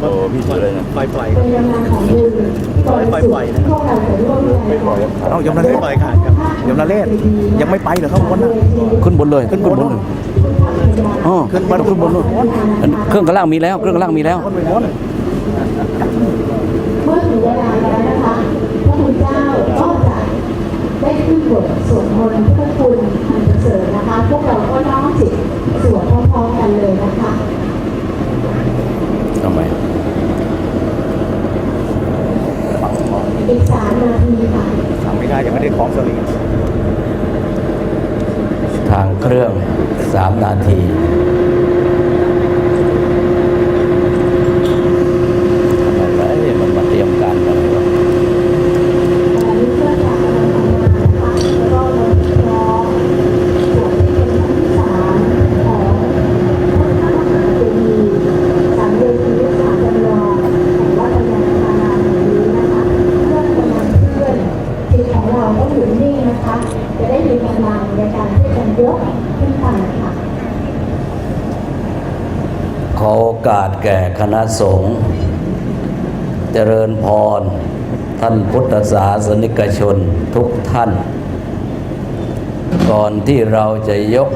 โอ้พี่ถืออะไรเนี่ยปล่อยปล่อยเป็นกำลังของบุญปล่อยปล่อยปล่อยนะพวกเราจะร่วมแรงไม่ปล่อยครับเอ้ายมนาไม่เลศปล่อยขาดครับยมนาเลศยังไม่ไปเหรอครับวันนั้นขึ้นบนเลยขึ้นบนเลยอ๋อขึ้นมาขึ้นบนนู่นเครื่องกระล่างมีแล้ว เครื่องกระล่างมีแล้วขึ้นไปบนเมื่อถึงเวลาแล้วนะคะพระคุณเจ้าก็จะได้ขึ้นบทสวดมนต์พระคุณอันประเสริฐนะคะพวกเราก็น้อมจิตสวดพร้อมๆกันเลยนะคะ ทำไม อีกสามนาทีค่ะทำไม่ได้ยังไม่ได้ของสลิงทางเครื่องสามนาทีอะไรมันมาเตรียมการอะไรวะ ตอนนี้เครื่องจักรกำลังทำงานนะคะแล้วก็เรารอสวดที่เป็นครั้งที่สามของพระมหาเจดีย์สามเวทีวิสาจำลองแห่งวัดปัญญาธารามแห่งนี้นะคะเครื่องกำลังเคลื่อนจิตของเราก็อยู่นิ่งนะคะ จะได้มีกำลังในการที่จะยกขึ้นไปค่ะ ขอโอกาสแก่ คณะสงฆ์เจริญพร ท่านพุทธศาสนิกชนทุกท่าน ก่อนที่เราจะยก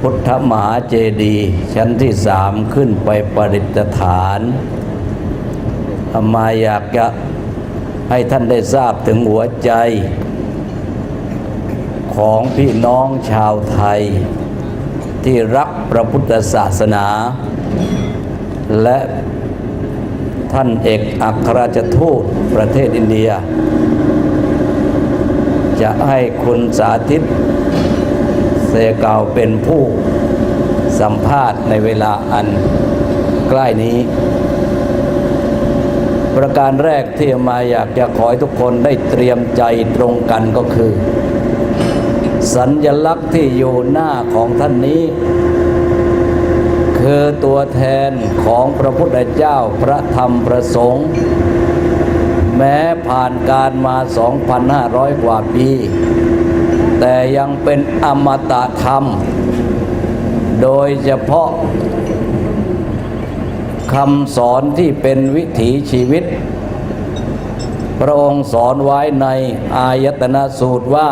พุทธมหาเจดีย์ชั้นที่สามขึ้นไปประดิษฐานอามาอยากจะให้ท่านได้ทราบถึงหัวใจ ของพี่น้องชาวไทย ที่รักพระพุทธศาสนา และท่านเอกอัครราชทูตประเทศอินเดีย จะให้คุณสาธิตเซกาวเป็นผู้สัมภาษณ์ในเวลาอันใกล้นี้ ประการแรกที่มาอยากจะขอให้ทุกคนได้เตรียมใจตรงกันก็คือ สัญญลักษณ์ที่อยู่หน้าของท่านนี้ คือตัวแทนของพระพุทธเจ้าพระธรรมประสงค์ แม้ผ่านการมา 2,500 กว่าปี แต่ยังเป็นอมตะธรรม โดยเฉพาะคำสอนที่เป็นวิถีชีวิต พระองค์สอนไว้ในอายตนะสูตรว่า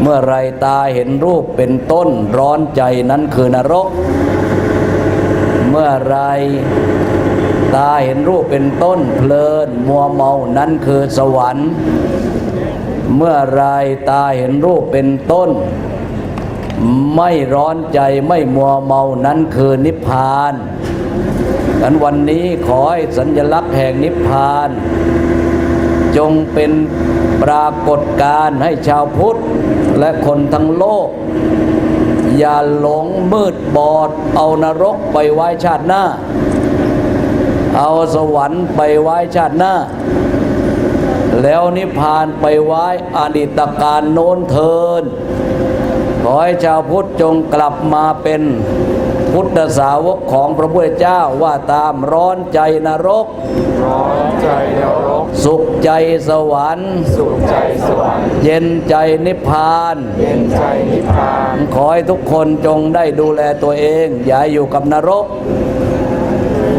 เมื่อไรตาเห็นรูปเป็นต้นร้อนใจนั้นคือนรก เมื่อไร ตาเห็นรูปเป็นต้นเพลินมัวเมานั้นคือสวรรค์ เมื่อไรตาเห็นรูปเป็นต้น ไม่ร้อนใจไม่มัวเมานั้นคือนิพพานกันวันนี้ขอให้สัญลักษณ์แห่งนิพพาน จงเป็นปรากฏการณ์ให้ชาวพุทธและคนทั้งโลก อย่าหลงมืดบอด เอานรกไปไว้ชาติหน้า เอาสวรรค์ไปไว้ชาติหน้า แล้วนิพพานไปไว้อดีตการโน้นเทิน ขอให้ชาวพุทธจงกลับมาเป็น พุทธสาวกของพระพุทธเจ้าว่าตามร้อนใจนรก ร้อนใจนรก สุขใจสวรรค์ สุขใจสวรรค์ เย็นใจนิพพาน เย็นใจนิพพาน ขอให้ทุกคนจงได้ดูแลตัวเอง อย่าให้อยู่กับนรก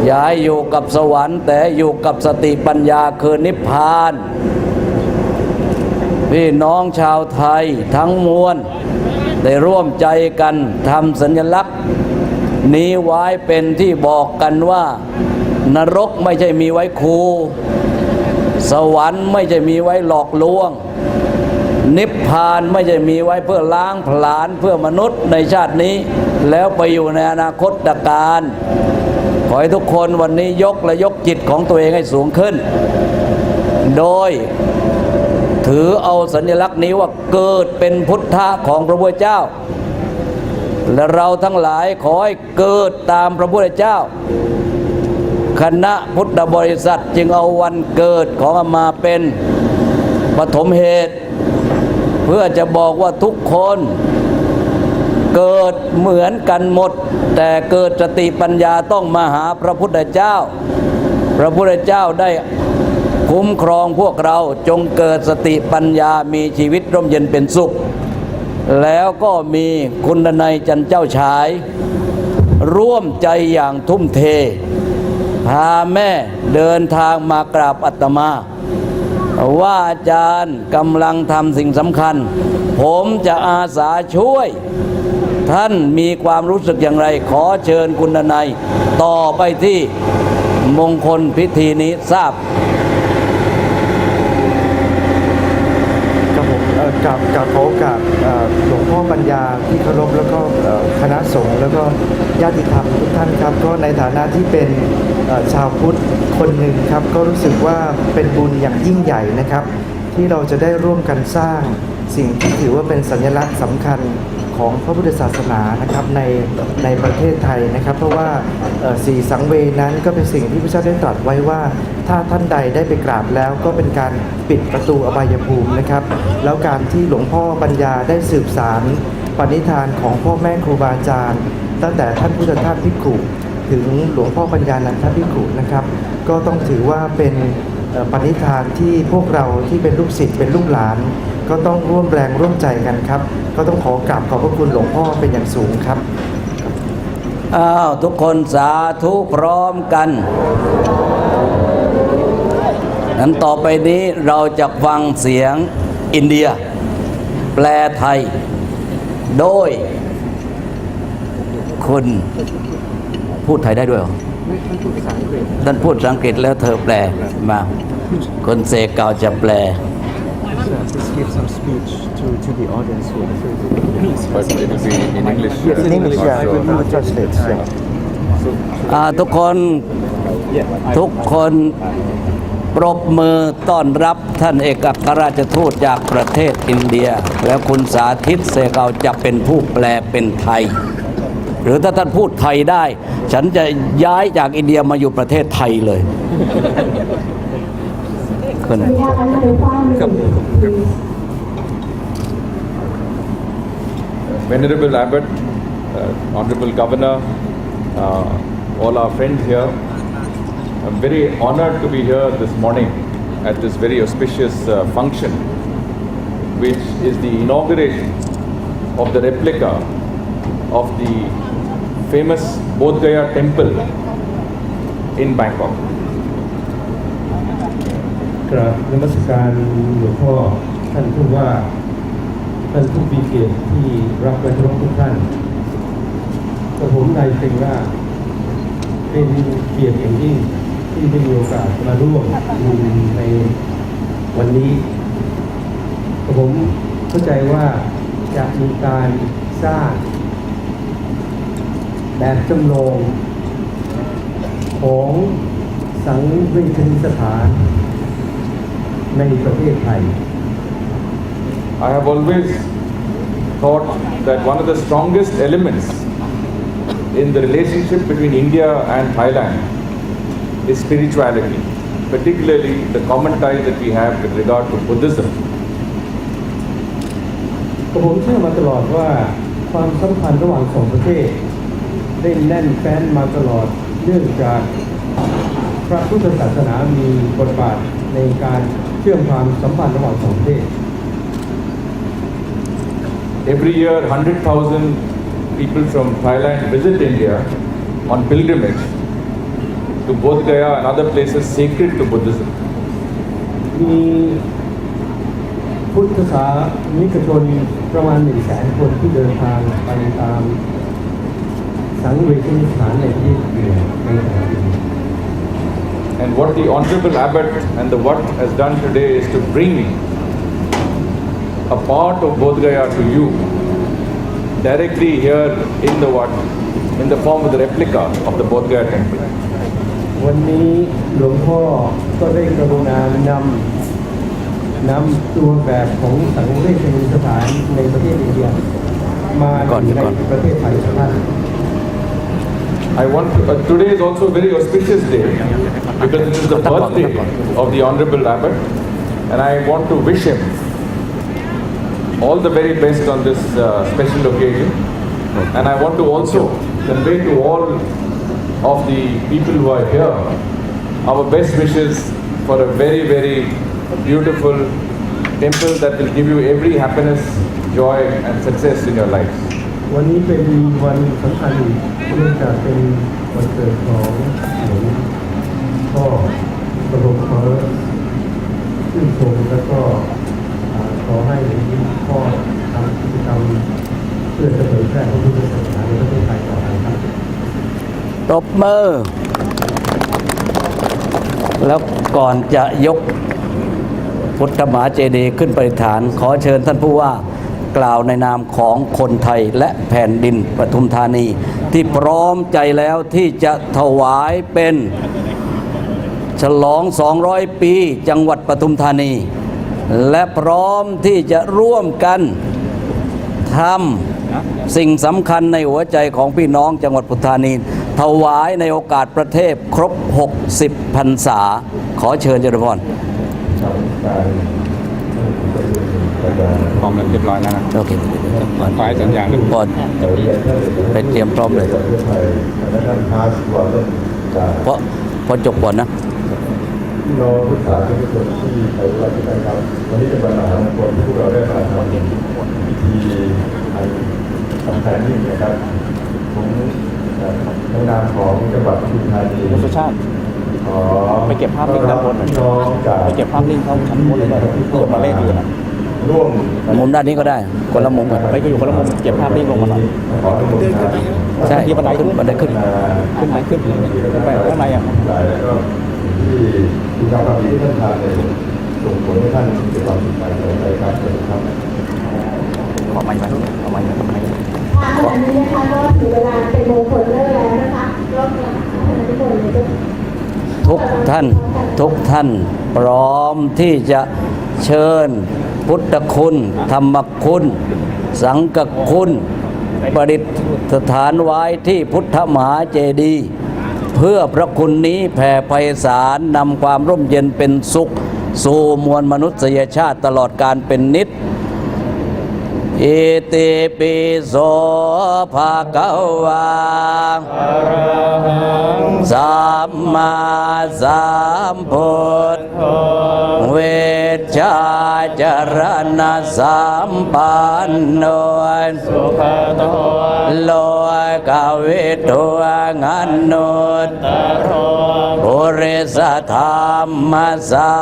อย่าให้อยู่กับสวรรค์ แต่ให้อยู่กับสติปัญญาคือนิพพาน พี่น้องชาวไทยทั้งมวล ได้ร่วมใจกันทำสัญลักษณ์ นี้ไว้เป็นที่บอกกันว่า นรกไม่ใช่มีไว้คูสวรรค์ไม่ใช่มีไว้หลอกลวง นิพพานไม่ใช่มีไว้เพื่อล้างผลาญเพื่อมนุษย์ในชาตินี้ แล้วไปอยู่ในอนาคตการ ขอให้ทุกคนวันนี้ยกและยกจิตของตัวเองให้สูงขึ้น โดยถือเอาสัญลักษณ์นี้ว่าเกิดเป็นพุทธะของพระพุทธเจ้า และเราทั้งหลายขอให้เกิดตามพระพุทธเจ้า คณะพุทธบริษัทจึงเอาวันเกิดของอามาเป็นปฐมเหตุ เพื่อจะบอกว่าทุกคนเกิดเหมือนกันหมด แต่เกิดสติปัญญาต้องมาหาพระพุทธเจ้า พระพุทธเจ้าได้คุ้มครองพวกเราจงเกิดสติปัญญามีชีวิตร่มเย็นเป็นสุข แล้วก็มีคุณนายจันเจ้าชาย ร่วมใจอย่างทุ่มเท พาแม่เดินทางมากราบอาตมา ว่าอาจารย์กำลังทำสิ่งสำคัญ ผมจะอาสาช่วย ท่านมีความรู้สึกอย่างไร ขอเชิญคุณนายต่อไปที่มงคลพิธีนี้ทราบ กับกับเขอโอกาสหลวงพ่อปัญญาที่เคารพแล้วก็คณะสงฆ์แล้วก็ญาติธรรมทุกท่านครับ ก็ในฐานะที่เป็นชาวพุทธคนหนึ่งครับ ก็รู้สึกว่าเป็นบุญอย่างยิ่งใหญ่นะครับ ที่เราจะได้ร่วมกันสร้างสิ่งที่ถือว่าเป็นสัญลักษณ์สำคัญ ของพระพุทธศาสนานะครับในในประเทศไทยนะครับ เพราะว่าเอ่สีสังเวนั้นก็เป็นสิ่งที่พระเจ้าได้ตรัสไว้ว่า ถ้าท่านใดได้ไปกราบแล้วก็เป็นการปิดประตูอบายภูมินะครับ แล้วการที่หลวงพ่อปัญญาได้สืบสารปณิธานของพ่อแม่ครูบาอาจารย์ ตั้งแต่ท่านพุทธทาสพิขุถึงหลวงพ่อปัญญานันทพิขุนะครับ ก็ต้องถือว่าเป็นปณิธานที่พวกเราที่เป็นลูกศิษย์เป็นลูกหลาน ก็ต้องร่วมแรงร่วมใจกันครับ ก็ต้องขอกราบขอบพระคุณหลวงพ่อเป็นอย่างสูงครับอ้าวทุกคนสาธุพร้อมกันนั้นต่อไปนี้เราจะฟังเสียงอินเดีย แปลไทย โดยคุณพูดไทยได้ด้วยหรอท่านพูดภาษาอังกฤษแล้วเธอแปลมาคนเสกเก่าจะแปล Please give some speech to to the audience who But it will be in English. Yes, in uh, English, not yeah, sure. we will translate. Yeah. อ่าทุกคนทุกคนปรบมือต้อนรับท่านเอกอัครราชทูตจากประเทศอินเดีย แล้วคุณสาธิตเสกเอาจะเป็นผู้แปลเป็นไทย หรือถ้าท่านพูดไทยได้ ฉันจะย้ายจากอินเดียมาอยู่ประเทศไทยเลย คุณ We have another five minutes, please. Venerable Abbot, uh, Honorable Governor, uh, all our friends here, I'm very honored to be here this morning at this very auspicious uh, function, which is the inauguration of the replica of the famous Bodh Gaya temple in Bangkok. กราบนมัสการหลวงพ่อท่านผู้ว่า ท่านผู้มีเกียรติที่รับและเคารพทุกท่านกระผมนายเพ็งราเป็นเกียรติอย่างยิ่งที่ได้มีโอกาสมาร่วมในวันนี้กระผมเข้าใจว่าจะมีการสร้างแบบจำลองของสังเวชนิสถาน ในประเทศไทย I have always thought that one of the strongest elements in the relationship between India and Thailand is spirituality, particularly the common ties that we have with regard to Buddhism. กระผมเชื่อมาตลอดว่าความสัมพันธ์ระหว่างสองประเทศ ได้แน่นแฟ้นมาตลอดเนื่องจากพระพุทธศาสนามีบทบาทในการ เชื่อมความสัมพันธ์ระหว่างสองประเทศ Every year, 100,000 people from Thailand visit India on pilgrimage to Bodh Gaya and other places sacred to Buddhism. มีพุทธศาสนิกชนประมาณหนึ่งแสนคนที่เดินทางไปตามสังเวชนิสถานในประเทศอินเดียในแต่ละปี And what the Honorable Abbot and the Wat has done today is to bring a part of Bodh Gaya to you directly here in the Wat in the form of the replica of the Bodh Gaya temple. วันนี้หลวงพ่อก็ได้กรุณานำนำตัวแบบของสังเวชนิสถานในประเทศอินเดีย มา ก่อน อยู่ใน ก่อน ประเทศไทยของท่าน I want to, uh, today is also a very auspicious day because it is the birthday of the Honorable Abbot and I want to wish him all the very best on this uh, special occasion and I want to also convey to all of the people who are here our best wishes for a very very beautiful temple that will give you every happiness, joy and success in your lives. วันนี้เป็นวันสำคัญเนื่องจากเป็นวันเกิดของหลวงพ่อกระบขอชื่นชมแล้วก็ขอให้หลวงพ่อทำกิจกรรมเพื่อจะเผยแพร่พระพุทธศาสนาในประเทศไทยต่อไปครับตบมือ แล้วก่อนจะยกพุทธมหาเจดีย์ขึ้นประดิษฐาน ขอเชิญท่านผู้ว่า กล่าวในนามของคนไทยและแผ่นดินปทุมธานี ที่พร้อมใจแล้วที่จะถวายเป็น ฉลอง 200 ปีจังหวัดปทุมธานี และพร้อมที่จะร่วมกันทำสิ่งสำคัญในหัวใจของพี่น้องจังหวัดปทุมธานี ถวายในโอกาสประเทศครบ 60 พรรษา ขอเชิญเจริญพร อมแล้วเรียบร้อยแล้วนะโอเคไฟสัญญาณก่อนไปเตรียมพร้อมเลยเพราะพอจบก่อนนะพี่น้องผู้สาธุชนที่ไปวัดที่นั่นครับวันนี้เป็นวันมหามงคลที่พวกเราได้มาทำพิธีอันสำคัญยิ่งนะครับผมเอ่อในนามของจังหวัดปทุมธานีคุณสุชาติขอไปเก็บภาพนิ่งด้านบนหน่อยพี่น้องจากไปเก็บภาพนิ่งเข้าชั้นบนเลยนะเปิดมาเลขอยู่นะ ร่วมมุมด้านนี้ก็ได้คนละมุมกันไปก็อยู่คนละมุมเก็บภาพนิ่งลงมาหน่อยขออนุโมทนาใช่ที่บันไดขึ้นบันไดขึ้นขึ้นไปขึ้นขึ้นไปข้างในอะหลายแล้วก็ที่คุณงามความดีที่ท่านทำเนี่ยส่งผลให้ท่านมีความสุขใจต่อไปครับสวัสดีครับขอไม้ไปขอไม้ไปขอไม้ไปค่ะขณะนี้นะคะก็ถึงเวลาเป็นมงคลเลิกแล้วนะคะรอบหลังคณะทุกคนเนี่ยจะทุกท่านทุกท่านพร้อมที่จะเชิญ พุทธคุณ ธรรมคุณ สังกคุณ ประดิษฐานไว้ที่พุทธมหาเจดีย์เพื่อพระคุณนี้แผ่ไพศาลนำความร่มเย็นเป็นสุข สู่มวลมนุษยชาติตลอดการเป็นนิจ อิติปิโสภะคะวาสัมมาสัมพุทธเวชชาจรณะสัมปันโนสุขโตโลกาวิทุงันนุตตโร ริสธรรมสา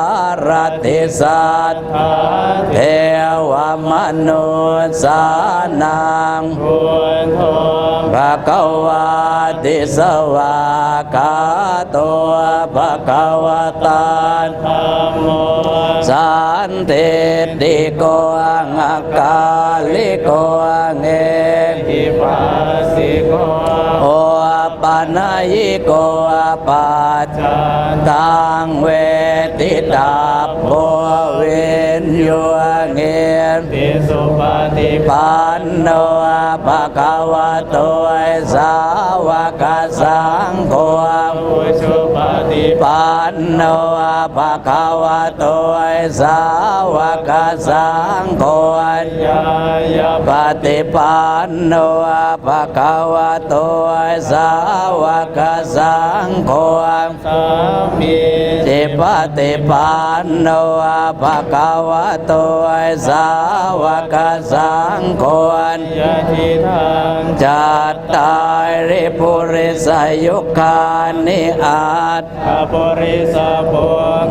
รติสัทธาเทวมนุษย์สานังพุทโธภะคะวาติสวากาโตภะคะวะตาธัมโมสันติติโกอังกาลิโกเอหิปัสสิโกโอปานายโกปัจจตังเวทิตาโพเวนโยเงปิสุปฏิปันโนภะคะวะโตสาวกสังโฆปุชุปฏิปันโนภะคะวะโตสาวกสังโฆญายปฏิปันโนภะคะวะโตสาววกสังโฆสัมมิจิปฏิปันโนภะคะวะโตสาวกสังโฆยะทิทังจัตตาริปุริสยุคานิอาตถปุริสปุ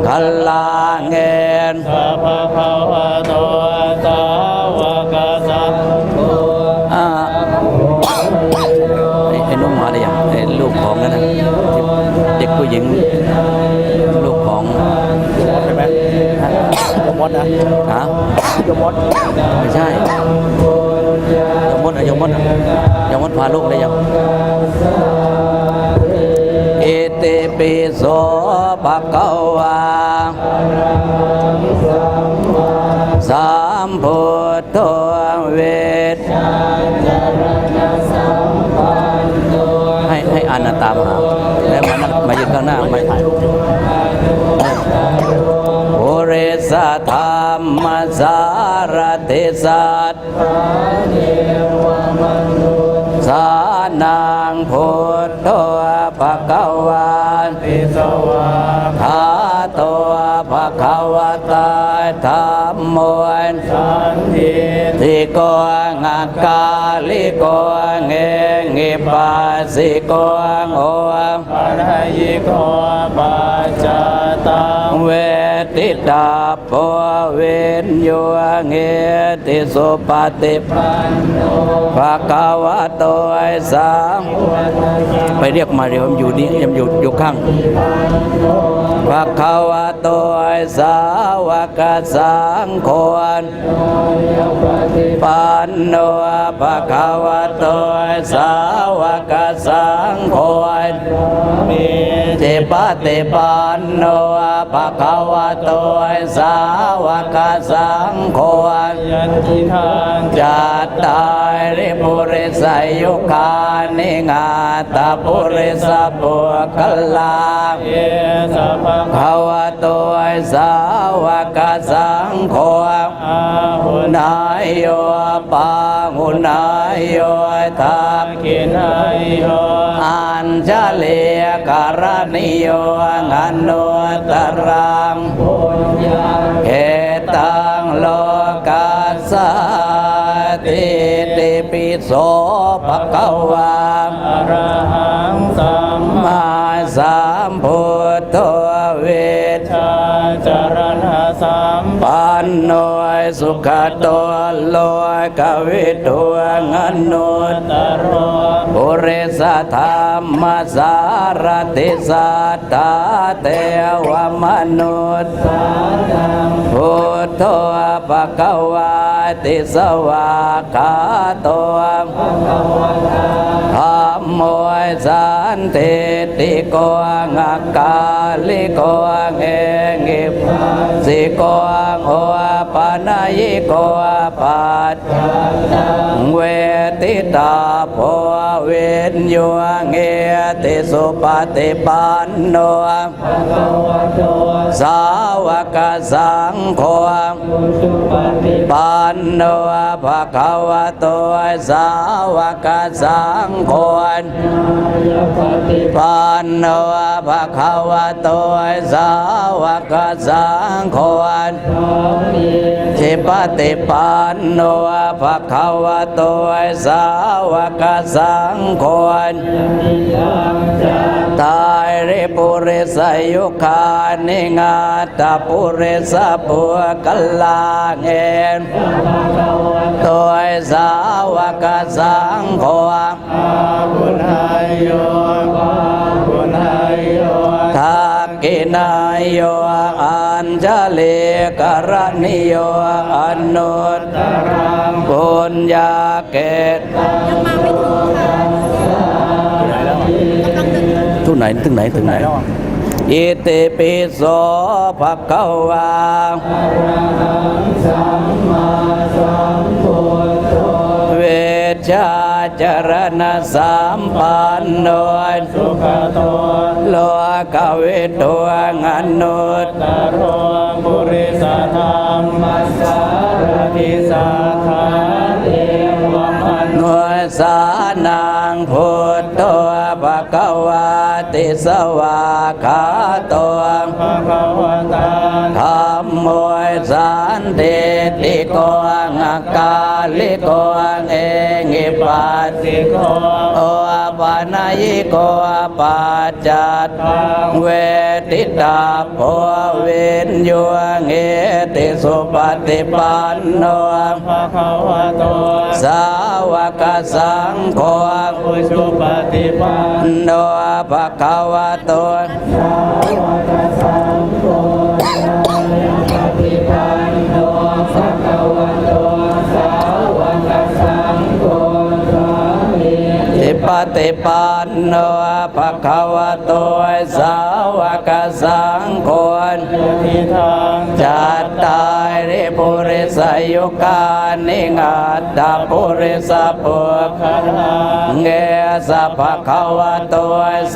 คัลลาเงนสัพพะวะโตสาวกสังโฆ ผู้หญิงลูกของใช่ไหมยมดนะฮะยมดไม่ใช่ยมมดอะยมมดอะยมมดพาลูกได้ยังเอเตปิโสภะคะวาสัมพุทโธเวทให้ให้ อานาตามหา แล้วมานั่งมายืนข้างหน้าไมาถ่ายโอเรสธรรมสารติสัตสานังพุทโธภะคะวาติสวาคาโตภะคะวะตาธรร มวลสันทิติโกงากกาลิโกเงงิปัสสิโกโอปัญญิโก ทิตาโพเวนโยเงติสุปฏิปันโนภะคะวะโตไอสามไปเรียกมาเดี๋ยวมันอยู่นี่ยังอยู่อยู่ข้างภะคะวะโตไอสาวกสังโฆปันโนภะคะวะโตไอสาวกสังโฆมิเจปะเตปันโนภะคะวะโตสาวกสังโฆยันติทางจัตตาริปุริสายุคานิงาตาปุริสปุกลาเยสัพพะภาวะโตสาวกสังโฆอาหุนายโยปาหุนายโยทักกินายโยอัญชลีการณิโยงันโนตรังเอตังโลกัสสะติติปิโสภะคะวาอรหังสัมมามาสัมพุทโธเวชชาจารณะสัมปันโน สุขโตโลกวิทุงันโนตโรปุริสธรรมสารติสัตตาเทวมนุษย์พุทโธปะกวาติสวากาตัวันติติโกงักกาลิโกเงงิปสิโกโอปานายิโกปัจเวทิตาโพเวนโยเงติสุปฏิปันโนสาวกสังโฆปันโนภะคะวะโตสาวกสังโฆปันโนภะคะวะโตสาวกสังโฆทิปติปันโนภะคะวะโตสาวกสังโฆตาย ปุริสยุคานิงาตาปุริสปุกัลลาเงนตัวสาวกสังโฆบุญายโยบุญายโยทักกินายโยอัญชลีกรณิโยอนุตตรังปุญญาเกตมาไม่ถูกค่ะ ทุไหนถึงไหนถึงไหนอิติปิโสภะคะวาสัมมาสัมพุทโธเวชาจรณะสามปันโนสุขโตโลกเวตัวงันนุตตโรบุริสธร สวาขาโตภะคะวะตาธรรมโมสันติติโกงักกาลิโกเองิปัสสิสิโก โอปานายโกปัจจัตเวทิตาโพเวนโยเงติสุปฏิปันโนภะคะวะโตสาวกสังโฆอุปฏิปันโนภะคะวะโตติปฏิปัน ปฏิปันโนภะคะวะโตสาวกสังโฆทิทางจัตตาริปุริสยุกานิงาตาปุริสปุคคาราเงสัพพะคะวะโต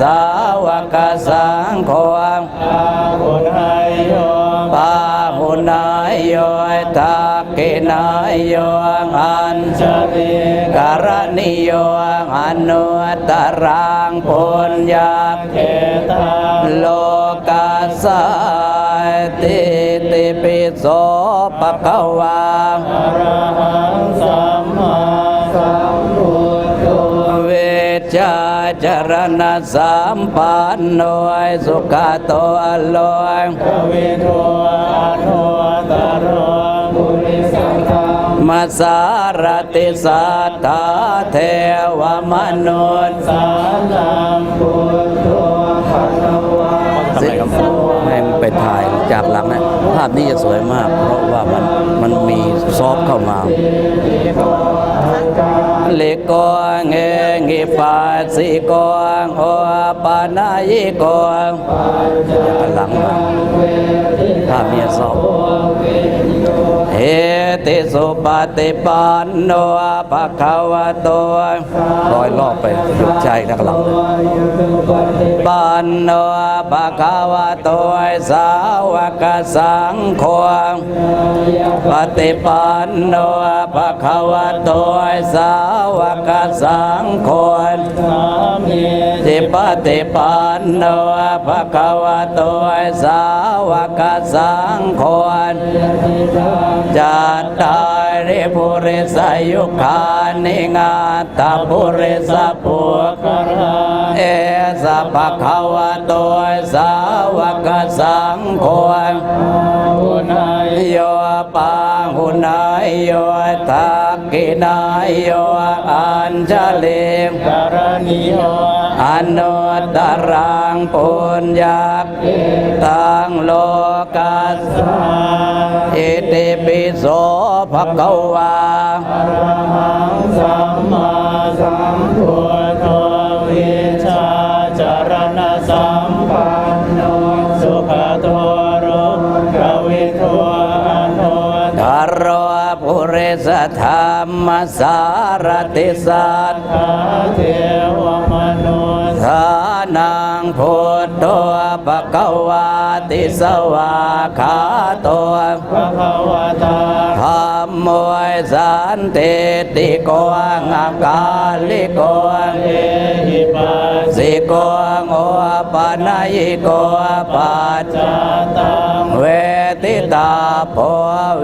สาวกสังโฆอาบุญหโยปา นายโยทักกินายโยอันจริการณิโยอนุตรังปุญญาเกตาโลกัสสติติปิโสปะกวาอรหั จรณะสามปันโนยสุขโตอโลยกวิโทอนุตตรบุริสังฆมาสารติสัทธาเทวมนุษย์สานังพุทโธภะควาสิให้มันไปถ่ายจากหลังนะภาพนี้จะสวยมาก เพราะว่ามันมันมีซอฟต์เข้ามา ลโกงเงงิปัสสิโกงโอปานายิโกงจากหลังมาภาพนี้ซอฟต์เอติสุปฏิปันโนภะคะวะโตร้อยรอบไปหยุดใจข้างหลังปันโนภะคะวะโตสาวกสังโฆ ปฏิปันโนภะคะวะโตสาวกสังโฆติปฏิปันโนภะคะวะโตสาวกสังโฆจัตตา ริปุริสยุคานิงาตปุริสปุคกราเอสะภะคะวะโตสาวกสังโฆอุนายโยปังหุนายโยทักกินายโยอัญชลิมกรณีโยอนุตตรังปุญญาตังโลกัสสาอิติปิโสภะคะวาอะระหังสัมมาสัมพุทโธวิชาจารณะสัมปันโนสุขโตโรกวิโทอนุตทารโรปุเรสธรรมสารติสัตถาเทวมนุานังพุทโธปะคะวาติสวาขาโตภะคะวะตาธรรมโมยสันติติโกงอากาลิโกเอหิปัสสิโกงโอปะนายโกปัจจตังเว ทิตาโพ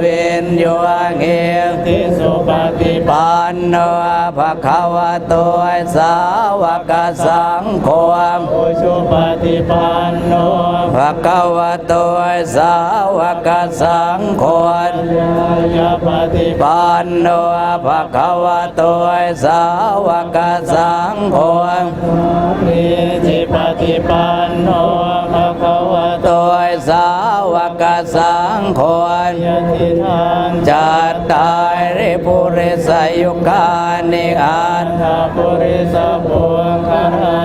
วินโยเงติสุปฏิปันโนภะคะวะโตสาวกสังโฆปุชุปฏิปันโน ภะคะวะโตสาวกสังโฆปันโนภะคะวะโตสาวกสังโฆปิจิปฏิปันโนภะคะวะโตสาวกสังโฆยติทางจัตตาริปุริสยุคานิอันทปุริสปุคารา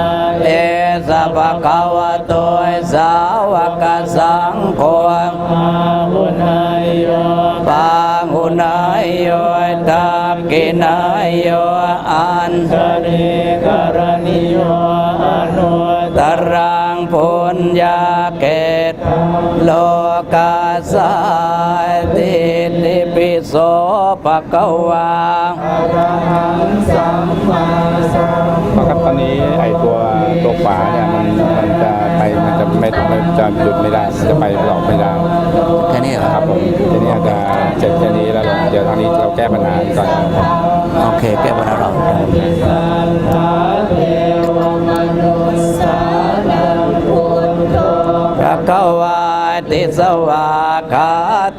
เอ สะภะคะวะโตสาวกสังโฆอาหุนายโยปังหุนายโยทักกินายโยอันสริกรณิโยอนุตตรังปุญญาเกตโลกาสาติ ติปิโสภะคะวาครับตอนนี้ไอตัวตัวฝาเนี่ยมันมันจะไปมันจะไม่ไม่จะหยุดไม่ได้มันจะไปหลอกไม่ได้แค่นี้เหรอครับผมทีนี้อาจจะเจ็บแค่นี้แล้วเดี๋ยวทางนี้เราแก้ปัญหาก่อนครับโอเคแก้ปัญหาเราพระคะวา ติสวาคา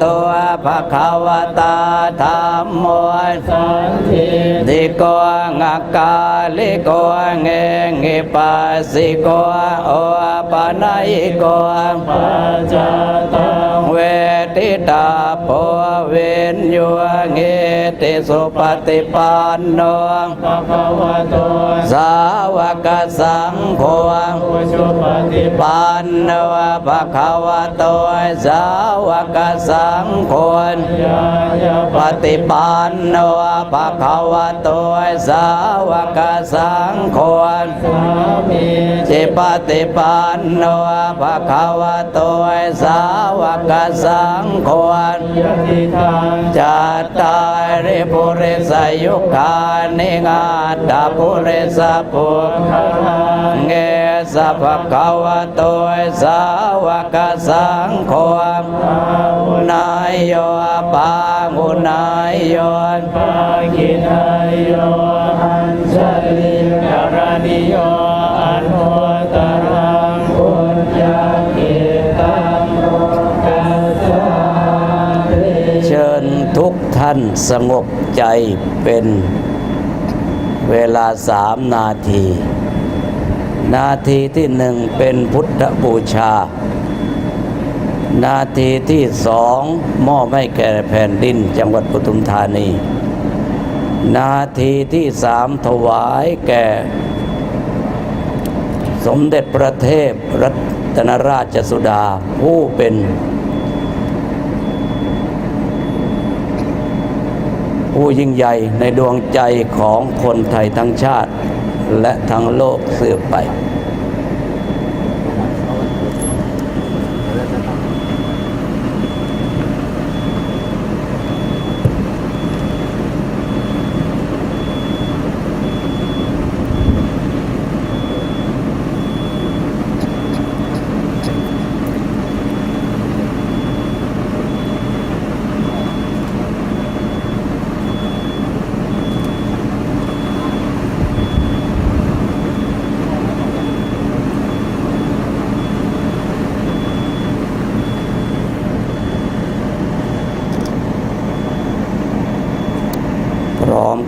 ตัวพระคะวตาธรรมโมสันติติโกงกาลิโกเงงิปัสสิโกโอปนายโกปัจจตังเวทิตาโพเวนโยเงติสุปฏิปันโนภะคะวะโตา กสังโฆปุชุปฏิปันโนภะคะวะโตสาวกสังโฆปฏิปันโนภะคะวะโตสาวกสังโฆจิปฏิปันโนภะคะวะโตสาวกสังโฆจัตตาริปุริสยุคานิงาตาปุริสปุคเงสัพพะคะวะโตสาวกสังโฆนายโยปามุนายโยภาคินายโยอัญชลิกรณิโยอนุตตรังปุญญากิตังโลกัสสาติเชิญทุกท่านสงบใจเป็น เวลาสามนาที นาทีที่หนึ่งเป็นพุทธบูชา นาทีที่สองมอบให้แก่แผ่นดินจังหวัดปทุมธานี นาทีที่สามถวายแก่ สมเด็จพระเทพรัตนราชสุดาผู้เป็น ผู้ยิ่งใหญ่ในดวงใจของคนไทยทั้งชาติ และทั้งโลกสืบไป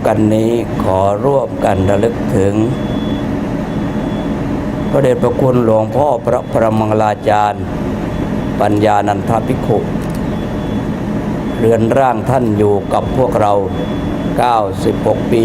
กันนี้ขอร่วมกันระลึกถึง พระเดชพระคุณหลวงพ่อพระประมังลาจารย์ ปัญญานันทภิกขุ เรือนร่างท่านอยู่กับพวกเรา 96 ปี